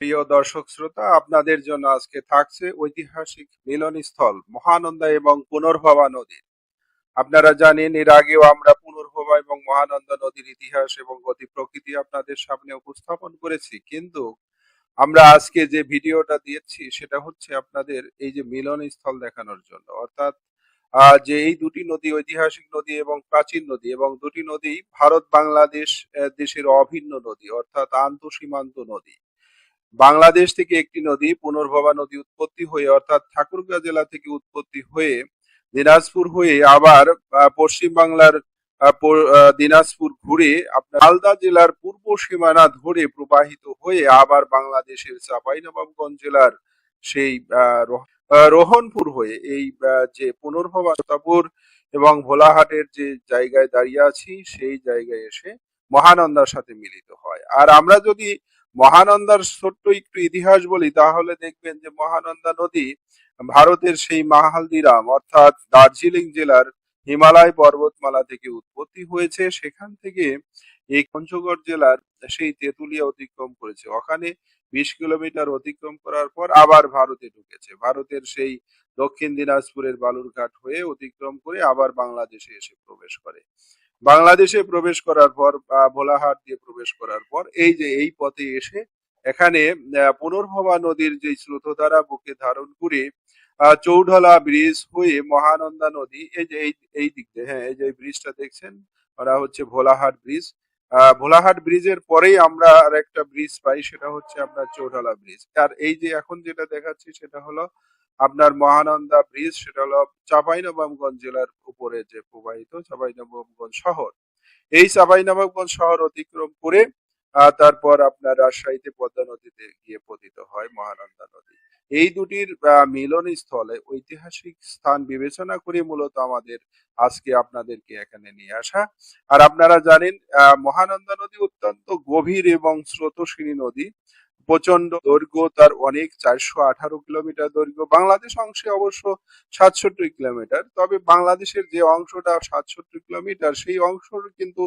প্রিয় দর্শক শ্রোতা, আপনাদের জন্য আজকে থাকছে ঐতিহাসিক মিলনস্থল, মহানন্দা এবং পুনর্ভবা নদীর আপনারা জানেন, এর আগেও আমরা পুনর্ভবা এবং মহানন্দা নদীর ইতিহাস এবং গতি প্রকৃতি আপনাদের সামনে উপস্থাপন করেছি। কিন্তু আমরা আজকে যে ভিডিওটা দিয়েছি, সেটা হচ্ছে আপনাদের এই যে মিলনস্থল দেখানোর জন্য। অর্থাৎ যে এই দুটি নদী, ঐতিহাসিক নদী এবং প্রাচীন নদী, এবং দুটি নদী ভারত বাংলাদেশ দেশের অভিন্ন নদী, অর্থাৎ আন্তঃসীমান্ত নদী। বাংলাদেশ থেকে একটি নদী পুনর্ভবা নদী উৎপত্তি হয়ে, অর্থাৎ ঠাকুরগাঁ জেলা থেকে উৎপত্তি হয়ে দিনাজপুর হয়ে আবার পশ্চিম বাংলার দিনাজপুর ঘুরে আপনার মালদা জেলার পূর্ব সীমানা ধরে প্রবাহিত হয়ে আবার বাংলাদেশের চাঁপাইনবাবগঞ্জ জেলার সেই রোহনপুর হয়ে এই যে পুনর্ভবা এবং ভোলাহাটের যে জায়গায় দাঁড়িয়ে আছি, সেই জায়গায় এসে মহানন্দার সাথে মিলিত হয়। আর আমরা যদি মহানন্দার ছোট্ট একটু ইতিহাস বলি, তাহলে দেখবেন যে মহানন্দা নদী ভারতের সেই মাহালদিরাম অর্থাৎ দার্জিলিং জেলার হিমালয় পর্বতমালা থেকে উৎপত্তি হয়েছে। সেখান থেকে এই পঞ্চগড় জেলার সেই তেঁতুলিয়া অতিক্রম করেছে। ওখানে বিশ কিলোমিটার অতিক্রম করার পর আবার ভারতে ঢুকেছে। ভারতের সেই দক্ষিণ দিনাজপুরের বালুরঘাট হয়ে অতিক্রম করে আবার বাংলাদেশে এসে প্রবেশ করে। বাংলাদেশে প্রবেশ করার পর ভোলাহাট দিয়ে প্রবেশ করার পর এই যে এই পথে এসে এখানে পুনর্ভবা নদীর যে স্রোতধারা বুকে ধারণ করে চৌঢলা ব্রিজ হয়ে মহানন্দা নদী, এই যে এই দিক দিয়ে হ্যাঁ এই যে ব্রিজটা দেখছেন ওরা হচ্ছে ভোলাহাট ব্রিজ। ভোলাহাট ব্রিজের পরেই আমরা আর একটা ব্রিজ পাই, সেটা হচ্ছে আপনার চৌঢলা ব্রিজ। আর এই যে এখন যেটা দেখাচ্ছি সেটা হলো আপনার মহানন্দা ব্রিজ সেটা হলো চাঁপাইনবাবগঞ্জ জেলার উপরে যে প্রবাহিত চাঁপাইনবাবগঞ্জ শহর। এই চাঁপাইনবাবগঞ্জ শহর অতিক্রম করে তারপর আপনার রাজশাহীতে পদ্মা নদীতে গিয়ে পতিত হয় মহানন্দা নদী। এই দুটির আহ, মিলনস্থলে ঐতিহাসিক স্থান বিবেচনা করে মূলত আমাদের আজকে আপনাদেরকে এখানে নিয়ে আসা। আর আপনারা জানেন মহানন্দা নদী অত্যন্ত গভীর এবং স্রোতস্বিনী নদী। প্রচণ্ড দৈর্ঘ্য, তার অনেক চারশো আঠারো কিলোমিটার দৈর্ঘ্য। বাংলাদেশ অংশে অবশ্য সাতষট্টি কিলোমিটার। তবে বাংলাদেশের যে অংশটা সাতষট্টি কিলোমিটার, সেই অংশর কিন্তু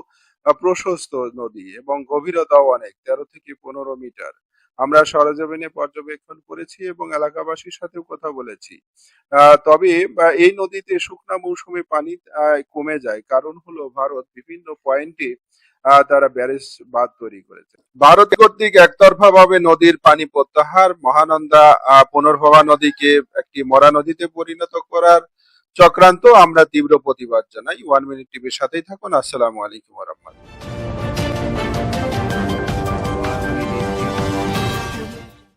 প্রশস্ত নদী এবং গভীরতাও অনেক, তেরো থেকে পনেরো মিটার। আমরা সরজমিনে পর্যবেক্ষণ করেছি এবং এলাকাবাসীর সাথেও কথা বলেছি। তবে এই নদীতে শুকনা মৌসুমে পানি কমে যায়। কারণ হলো ভারত বিভিন্ন পয়েন্টে তারা ব্যারেজ বাঁধ তৈরি করেছে। ভারত কর্তৃক একতরফা ভাবে নদীর পানি প্রত্যাহার, মহানন্দা পুনর্ভবা নদীকে একটি মরা নদীতে পরিণত করার চক্রান্ত। আমরা তীব্র প্রতিবাদ জানাই। ওয়ান মিনিট টিভির সাথেই থাকুন। আসসালামু আলাইকুম রহমতুল্লাহ।